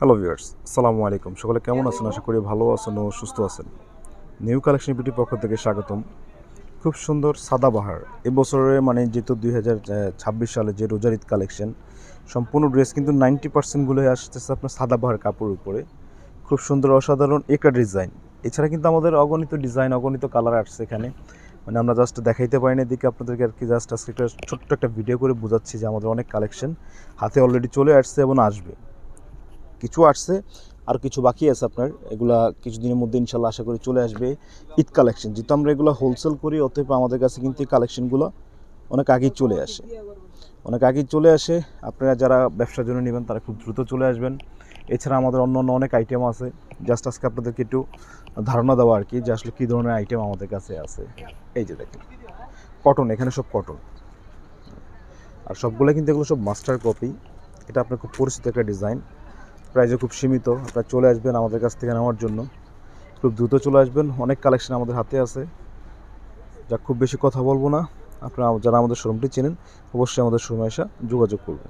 Hello viewers আসসালামু আলাইকুম। সকলে কেমন আছেন? আশা করি ভালো আছেন ও সুস্থ আছেন। নিউ কালেকশন বিউটির পক্ষ থেকে স্বাগতম। খুব সুন্দর সাদাবাহার এবছরে মানে যেহেতু দুই হাজার ছাব্বিশ সালে যে রোজার ঈদ কালেকশন সম্পূর্ণ ড্রেস কিন্তু নাইনটি পার্সেন্টগুলোই আসতেছে আপনার সাদাবাহার কাপড়ের উপরে। খুব সুন্দর অসাধারণ একটা ডিজাইন এছাড়া কিন্তু আমাদের অগণিত ডিজাইন অগণিত কালার আসছে এখানে। মানে আমরা জাস্ট দেখাইতে পারি না এদিকে আপনাদেরকে আর কি জাস্ট আজকে একটা ছোট্ট একটা ভিডিও করে বোঝাচ্ছি যে আমাদের অনেক কালেকশন হাতে অলরেডি চলে আসছে এবং আসবে। কিছু আসছে, আর কিছু বাকি আছে আপনার। এগুলা কিছুদিনের মধ্যে ইনশাল্লাহ আশা করি চলে আসবে ঈদ কালেকশন যেহেতু আমরা এগুলো হোলসেল করি, অতএব আমাদের কাছে কিন্তু এই কালেকশনগুলো অনেক আগেই চলে আসে। অনেক আগেই চলে আসে। আপনারা যারা ব্যবসার জন্য নেবেন, তারা খুব দ্রুত চলে আসবেন। এছাড়া আমাদের অন্য অন্য অনেক আইটেম আছে। জাস্ট আজকে আপনাদেরকে একটু ধারণা দেওয়া আর কি, যে আসলে কী ধরনের আইটেম আমাদের কাছে আছে। এই যে দেখেন কটন এখানে সব কটন আর সবগুলো কিন্তু এগুলো সব মাস্টার কপি এটা আপনার খুব পরিচিত একটা ডিজাইন প্রাইজও খুব সীমিত। আপনারা চলে আসবেন আমাদের কাছ থেকে নেওয়ার জন্য। খুব দ্রুত চলে আসবেন। অনেক কালেকশন আমাদের হাতে আছে। যা খুব বেশি কথা বলব না। আপনারা যারা আমাদের শোরুমটি চেনেন, অবশ্যই আমাদের শোরুমে এসে যোগাযোগ করবেন।